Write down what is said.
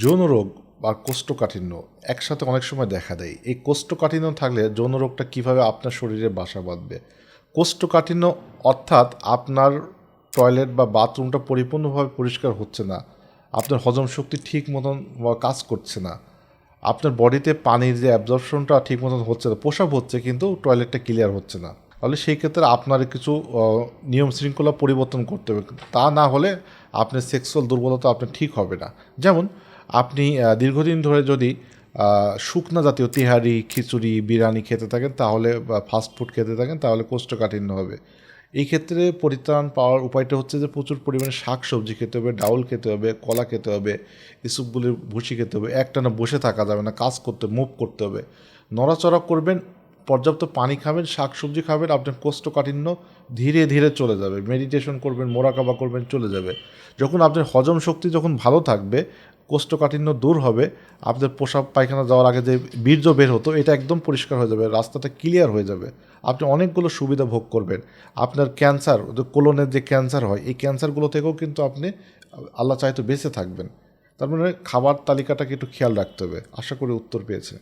যৌন রোগ বা কোষ্ঠকাঠিন্য একসাথে অনেক সময় দেখা দেয়। এই কোষ্ঠকাঠিন্য থাকলে যৌন রোগটা কীভাবে আপনার শরীরে বাসা বাঁধবে? কোষ্ঠকাঠিন্য অর্থাৎ আপনার টয়লেট বা বাথরুমটা পরিপূর্ণভাবে পরিষ্কার হচ্ছে না, আপনার হজম শক্তি ঠিক মতন কাজ করছে না, আপনার বডিতে পানির যে অ্যাবজর্পশনটা ঠিক মতন হচ্ছে না, প্রসাব হচ্ছে কিন্তু টয়লেটটা ক্লিয়ার হচ্ছে না। তাহলে সেই ক্ষেত্রে আপনার কিছু নিয়ম শৃঙ্খলা পরিবর্তন করতে হবে। তা না হলে আপনার সেক্সুয়াল দুর্বলতা আপনার ঠিক হবে না। যেমন আপনি দীর্ঘদিন ধরে যদি শুকনা জাতীয় তিহারি, খিচুড়ি, বিরিয়ানি খেতে থাকেন, তাহলে, বা ফাস্ট ফুড খেতে থাকেন, তাহলে কোষ্ঠকাঠিন্য হবে। এই ক্ষেত্রে পরিত্রাণ পাওয়ার উপায়টা হচ্ছে যে, প্রচুর পরিমাণে শাক সবজি খেতে হবে, ডাউল খেতে হবে, কলা খেতে হবে এসবগুলির ভুসি খেতে হবে, একটানা বসে থাকা যাবে না, কাজ করতে মুভ করতে হবে। নড়াচড়া করবেন, পর্যাপ্ত পানি খাবেন শাক সবজি খাবেন, আপনার কোষ্ঠকাঠিন্য ধীরে ধীরে চলে যাবে। মেডিটেশন করবেন, মোরাকাবা করবেন, চলে যাবে। যখন আপনার হজম শক্তি যখন ভালো থাকবে কোষ্ঠকাঠিন্য দূর হবে, আপনাদের পোশাক পায়খানা যাওয়ার আগে যে বীর্য বের হতো, এটা একদম পরিষ্কার হয়ে যাবে, রাস্তাটা ক্লিয়ার হয়ে যাবে। আপনি অনেকগুলো সুবিধা ভোগ করবেন। আপনার ক্যান্সার কোলনের যে ক্যান্সার হয়, এই ক্যান্সারগুলো থেকেও কিন্তু আপনি আল্লাহ চাইতো বেঁচে থাকবেন। তার মানে খাবার তালিকাটাকে একটু খেয়াল রাখতে হবে। আশা করি উত্তর পেয়েছেন।